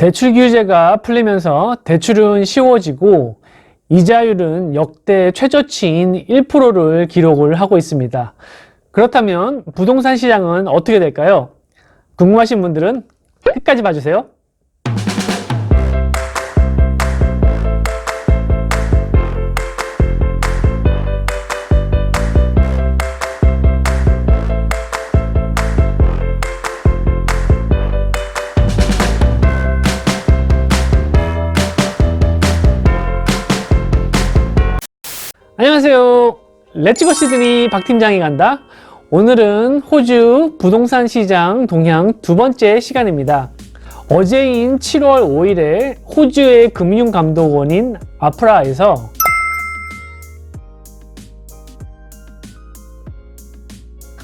대출 규제가 풀리면서 대출은 쉬워지고 이자율은 역대 최저치인 1%를 기록을 하고 있습니다. 그렇다면 부동산 시장은 어떻게 될까요? 궁금하신 분들은 끝까지 봐주세요. 렛츠고 시드니 박 팀장이 간다. 오늘은 호주 부동산 시장 동향 두 번째 시간입니다. 어제인 7월 5일에 호주의 금융감독원인 아프라에서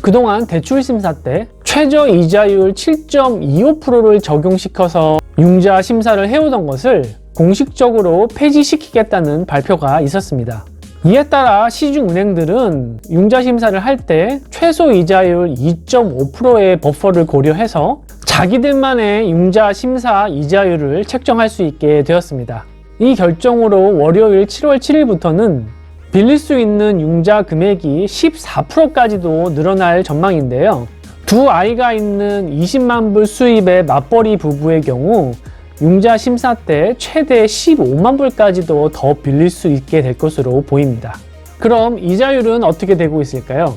그동안 대출 심사 때 최저 이자율 7.25%를 적용시켜서 융자 심사를 해오던 것을 공식적으로 폐지시키겠다는 발표가 있었습니다. 이에 따라 시중 은행들은 융자 심사를 할 때 최소 이자율 2.5%의 버퍼를 고려해서 자기들만의 융자 심사 이자율을 책정할 수 있게 되었습니다. 이 결정으로 월요일 7월 7일부터는 빌릴 수 있는 융자 금액이 14%까지도 늘어날 전망인데요. 두 아이가 있는 20만 불 수입의 맞벌이 부부의 경우 융자 심사 때 최대 15만 불까지도 더 빌릴 수 있게 될 것으로 보입니다. 그럼 이자율은 어떻게 되고 있을까요?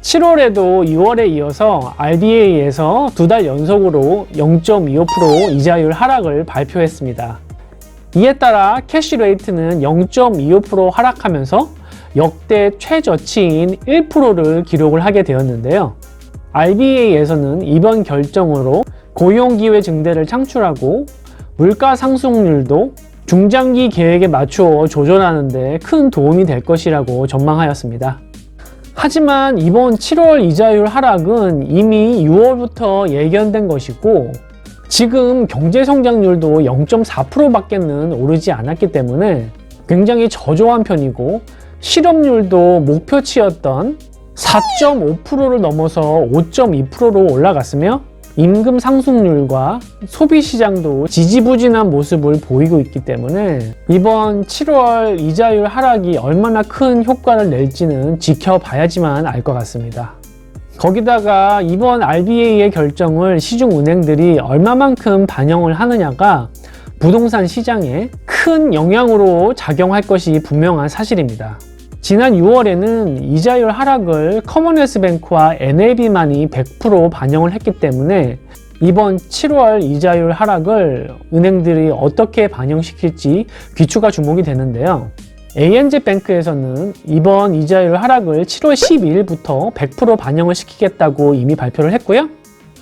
7월에도 6월에 이어서 RBA에서 두 달 연속으로 0.25% 이자율 하락을 발표했습니다. 이에 따라 캐시 레이트는 0.25% 하락하면서 역대 최저치인 1%를 기록을 하게 되었는데요. RBA에서는 이번 결정으로 고용기회 증대를 창출하고 물가 상승률도 중장기 계획에 맞추어 조절하는데 큰 도움이 될 것이라고 전망하였습니다. 하지만 이번 7월 이자율 하락은 이미 6월부터 예견된 것이고 지금 경제 성장률도 0.4%밖에는 오르지 않았기 때문에 굉장히 저조한 편이고 실업률도 목표치였던 4.5%를 넘어서 5.2%로 올라갔으며 임금 상승률과 소비 시장도 지지부진한 모습을 보이고 있기 때문에 이번 7월 이자율 하락이 얼마나 큰 효과를 낼지는 지켜봐야지만 알 것 같습니다. 거기다가 이번 RBA의 결정을 시중 은행들이 얼마만큼 반영을 하느냐가 부동산 시장에 큰 영향으로 작용할 것이 분명한 사실입니다. 지난 6월에는 이자율 하락을 커먼웰스 뱅크와 NAB만이 100% 반영을 했기 때문에 이번 7월 이자율 하락을 은행들이 어떻게 반영시킬지 귀추가 주목이 되는데요. ANZ 뱅크에서는 이번 이자율 하락을 7월 12일부터 100% 반영을 시키겠다고 이미 발표를 했고요.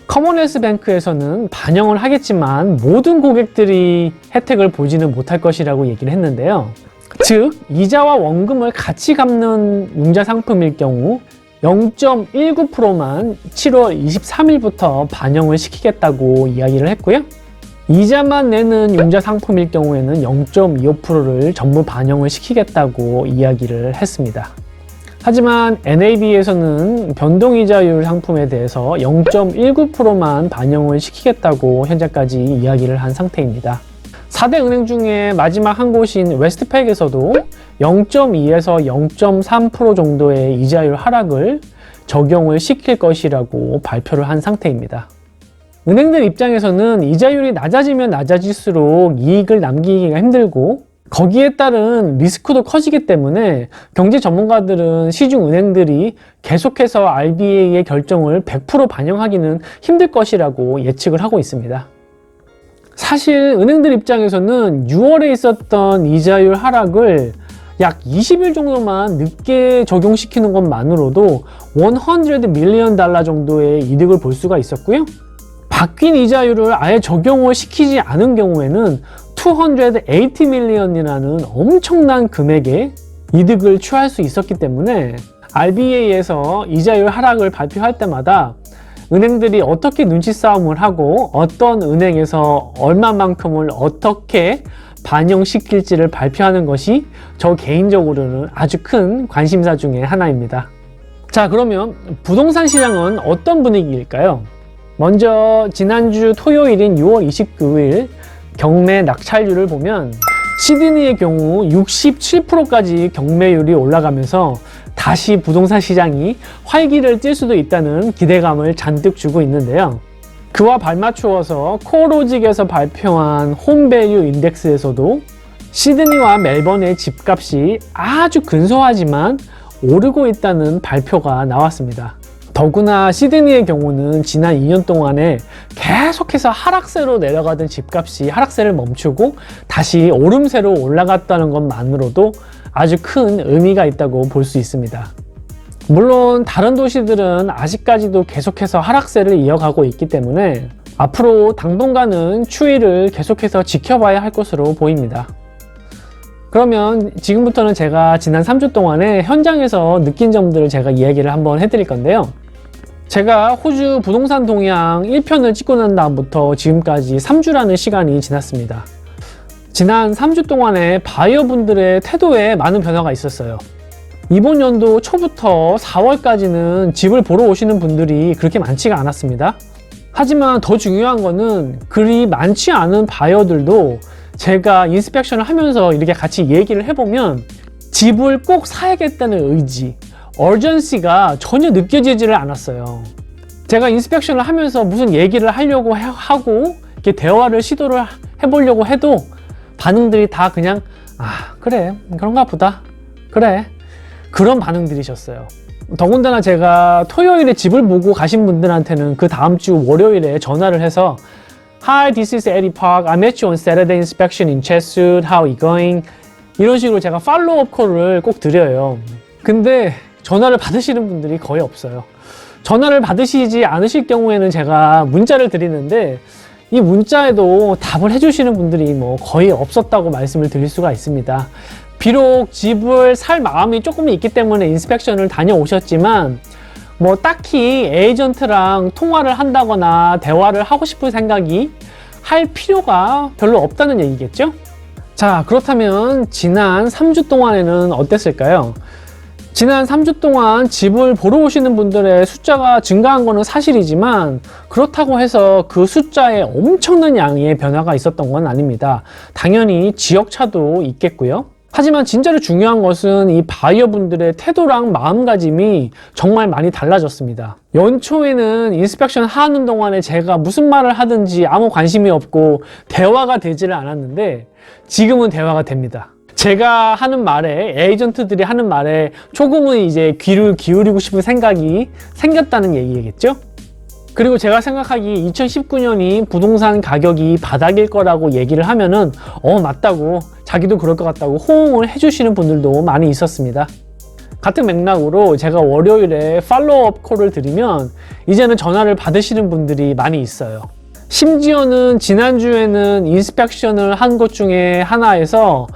커먼웰스 뱅크에서는 반영을 하겠지만 모든 고객들이 혜택을 보지는 못할 것이라고 얘기를 했는데요. 즉 이자와 원금을 같이 갚는 융자 상품일 경우 0.19%만 7월 23일부터 반영을 시키겠다고 이야기를 했고요. 이자만 내는 융자 상품일 경우에는 0.25%를 전부 반영을 시키겠다고 이야기를 했습니다. 하지만 NAB에서는 변동이자율 상품에 대해서 0.19%만 반영을 시키겠다고 현재까지 이야기를 한 상태입니다. 4대 은행 중에 마지막 한 곳인 웨스트팩에서도 0.2에서 0.3% 정도의 이자율 하락을 적용을 시킬 것이라고 발표를 한 상태입니다. 은행들 입장에서는 이자율이 낮아지면 낮아질수록 이익을 남기기가 힘들고 거기에 따른 리스크도 커지기 때문에 경제 전문가들은 시중 은행들이 계속해서 RBA의 결정을 100% 반영하기는 힘들 것이라고 예측을 하고 있습니다. 사실 은행들 입장에서는 6월에 있었던 이자율 하락을 약 20일 정도만 늦게 적용시키는 것만으로도 100 밀리언 달러 정도의 이득을 볼 수가 있었고요. 바뀐 이자율을 아예 적용을 시키지 않은 경우에는 280 밀리언이라는 엄청난 금액의 이득을 취할 수 있었기 때문에 RBA에서 이자율 하락을 발표할 때마다 은행들이 어떻게 눈치 싸움을 하고 어떤 은행에서 얼마만큼을 어떻게 반영시킬지를 발표하는 것이 저 개인적으로는 아주 큰 관심사 중에 하나입니다. 자, 그러면 부동산 시장은 어떤 분위기일까요? 먼저 지난주 토요일인 6월 29일 경매 낙찰률을 보면 시드니의 경우 67%까지 경매율이 올라가면서 다시 부동산 시장이 활기를 띨 수도 있다는 기대감을 잔뜩 주고 있는데요. 그와 발맞추어서 코로직에서 발표한 홈밸류 인덱스에서도 시드니와 멜번의 집값이 아주 근소하지만 오르고 있다는 발표가 나왔습니다. 더구나 시드니의 경우는 지난 2년 동안에 계속해서 하락세로 내려가던 집값이 하락세를 멈추고 다시 오름세로 올라갔다는 것만으로도 아주 큰 의미가 있다고 볼 수 있습니다. 물론 다른 도시들은 아직까지도 계속해서 하락세를 이어가고 있기 때문에 앞으로 당분간은 추이를 계속해서 지켜봐야 할 것으로 보입니다. 그러면 지금부터는 제가 지난 3주 동안에 현장에서 느낀 점들을 제가 이야기를 한번 해드릴 건데요. 제가 호주 부동산 동향 1편을 찍고 난 다음부터 지금까지 3주라는 시간이 지났습니다. 지난 3주 동안에 바이어분들의 태도에 많은 변화가 있었어요. 이번 연도 초부터 4월까지는 집을 보러 오시는 분들이 그렇게 많지가 않았습니다. 하지만 더 중요한 거는 그리 많지 않은 바이어들도 제가 인스펙션을 하면서 이렇게 같이 얘기를 해보면 집을 꼭 사야겠다는 의지, 얼전시가 전혀 느껴지지를 않았어요. 제가 인스펙션을 하면서 무슨 얘기를 하려고 해- 하고 이렇게 대화를 시도를 해보려고 해도 반응들이 다 그냥 아 그래 그런가 보다 그래 그런 반응들이셨어요. 더군다나 제가 토요일에 집을 보고 가신 분들한테는 그 다음 주 월요일에 전화를 해서 Hi, this is Eddie Park. I met you on Saturday inspection in Cheswood. How are you going? 이런 식으로 제가 팔로우업 콜을 꼭 드려요. 근데 전화를 받으시는 분들이 거의 없어요. 전화를 받으시지 않으실 경우에는 제가 문자를 드리는데 이 문자에도 답을 해주시는 분들이 뭐 거의 없었다고 말씀을 드릴 수가 있습니다. 비록 집을 살 마음이 조금 있기 때문에 인스펙션을 다녀오셨지만 뭐 딱히 에이전트랑 통화를 한다거나 대화를 하고 싶은 생각이 할 필요가 별로 없다는 얘기겠죠? 자, 그렇다면 지난 3주 동안에는 어땠을까요? 지난 3주 동안 집을 보러 오시는 분들의 숫자가 증가한 것은 사실이지만 그렇다고 해서 그 숫자에 엄청난 양의 변화가 있었던 건 아닙니다. 당연히 지역차도 있겠고요. 하지만 진짜로 중요한 것은 이 바이어분들의 태도랑 마음가짐이 정말 많이 달라졌습니다. 연초에는 인스펙션 하는 동안에 제가 무슨 말을 하든지 아무 관심이 없고 대화가 되지를 않았는데 지금은 대화가 됩니다. 제가 하는 말에 에이전트들이 하는 말에 조금은 이제 귀를 기울이고 싶은 생각이 생겼다는 얘기겠죠? 그리고 제가 생각하기 2019년이 부동산 가격이 바닥일 거라고 얘기를 하면은 어 맞다고 자기도 그럴 것 같다고 호응을 해주시는 분들도 많이 있었습니다. 같은 맥락으로 제가 월요일에 팔로우업 콜을 드리면 이제는 전화를 받으시는 분들이 많이 있어요. 심지어는 지난주에는 인스펙션을 한 것 중에 하나에서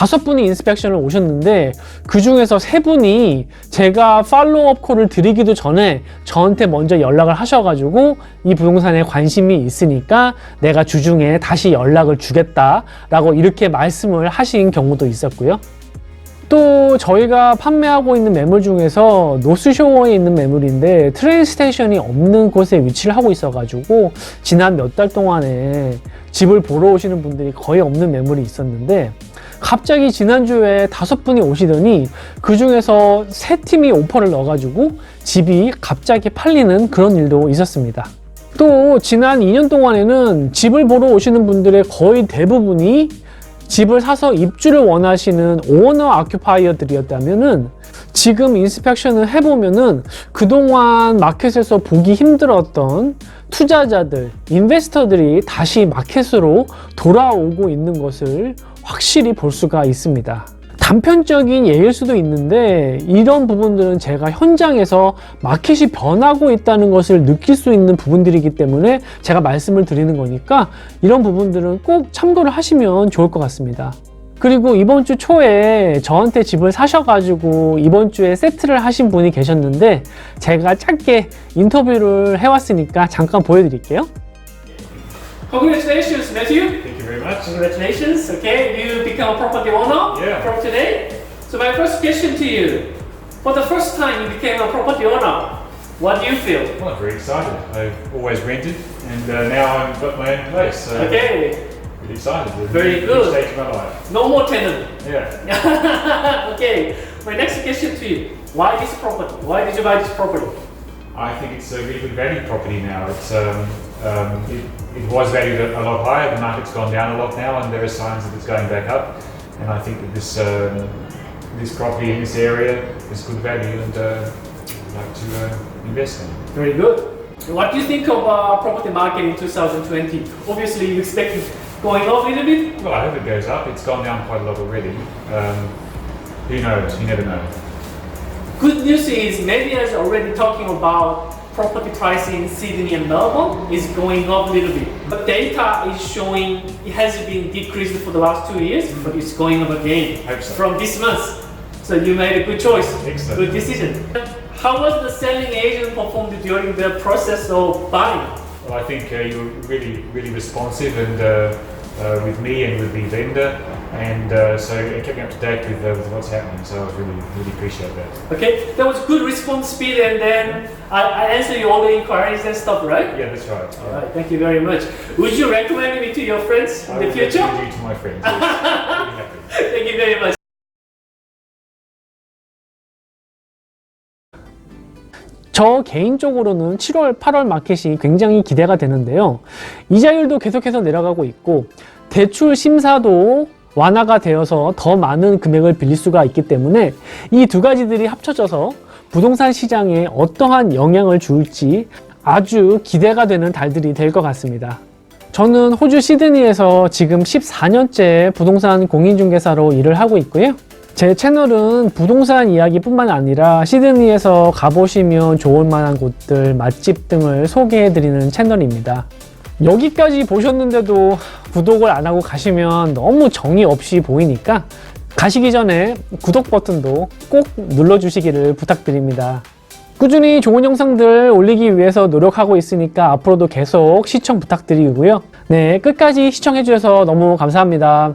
다섯 분이 인스펙션을 오셨는데 그 중에서 세 분이 제가 팔로우업 콜을 드리기도 전에 저한테 먼저 연락을 하셔가지고 이 부동산에 관심이 있으니까 내가 주중에 다시 연락을 주겠다라고 이렇게 말씀을 하신 경우도 있었고요. 또 저희가 판매하고 있는 매물 중에서 노스쇼어에 있는 매물인데 트레인 스테이션이 없는 곳에 위치를 하고 있어가지고 지난 몇 달 동안에 집을 보러 오시는 분들이 거의 없는 매물이 있었는데 갑자기 지난주에 다섯 분이 오시더니 그 중에서 세 팀이 오퍼를 넣어가지고 집이 갑자기 팔리는 그런 일도 있었습니다. 또 지난 2년 동안에는 집을 보러 오시는 분들의 거의 대부분이 집을 사서 입주를 원하시는 오너 아큐파이어들이었다면은 지금 인스펙션을 해보면은 그동안 마켓에서 보기 힘들었던 투자자들, 인베스터들이 다시 마켓으로 돌아오고 있는 것을 확실히 볼 수가 있습니다. 단편적인 예일 수도 있는데 이런 부분들은 제가 현장에서 마켓이 변하고 있다는 것을 느낄 수 있는 부분들이기 때문에 제가 말씀을 드리는 거니까 이런 부분들은 꼭 참고를 하시면 좋을 것 같습니다. 그리고 이번 주 초에 저한테 집을 사셔가지고 이번 주에 세트를 하신 분이 계셨는데 제가 짧게 인터뷰를 해왔으니까 잠깐 보여드릴게요. Congratulations, Matthew. Thank you very much. Congratulations. Okay, you become a property owner Yeah. from today. So my first question to you: For the first time you became a property owner, what do you feel? Well, I'm very excited. I've always rented, and uh, now I've got my own place. So Okay. excited. It's Very good. stage of my life. No more tenant. Yeah. okay, my next question to you. Why this property? Why did you buy this property? I think it's a really good value property now. It's um, um, it, it was valued a, lot higher. The market's gone down a lot now, and there are signs that it's going back up. And I think that this um, this property in this area is good value, and uh, I'd like to uh, invest in. it. Very good. What do you think of uh, property market in 2020? Obviously, you expect it going up a little bit. Well, I hope it goes up. It's gone down quite a lot already. Um, who knows? You never know. Good news is media is already talking about property pricing in Sydney and Melbourne is going up a little bit. But data is showing it has been decreased for the last two years, but it's going up again so. from this month. So you made a good choice, Excellent. good decision. How was the selling agent performed during the process of buying? Well, I think uh, you were really, really responsive and uh, uh, with me and with the vendor, and uh, so it kept me up to date with, uh, with what's happening. So I really, really appreciate that. Okay, that was good response speed, and then I, I answered you all the inquiries and stuff, right? Yeah, that's right. All right, thank you very much. Would you recommend me to your friends in I the future? recommend you to my friends. Yes. Thank you very much. 저 개인적으로는 7월, 8월 마켓이 굉장히 기대가 되는데요. 이자율도 계속해서 내려가고 있고 대출 심사도 완화가 되어서 더 많은 금액을 빌릴 수가 있기 때문에 이 두 가지들이 합쳐져서 부동산 시장에 어떠한 영향을 줄지 아주 기대가 되는 달들이 될 것 같습니다. 저는 호주 시드니에서 지금 14년째 부동산 공인중개사로 일을 하고 있고요. 제 채널은 부동산 이야기뿐만 아니라 시드니에서 가보시면 좋을 만한 곳들, 맛집 등을 소개해드리는 채널입니다. 여기까지 보셨는데도 구독을 안 하고 가시면 너무 정이 없이 보이니까 가시기 전에 구독 버튼도 꼭 눌러주시기를 부탁드립니다. 꾸준히 좋은 영상들 올리기 위해서 노력하고 있으니까 앞으로도 계속 시청 부탁드리고요. 네, 끝까지 시청해주셔서 너무 감사합니다.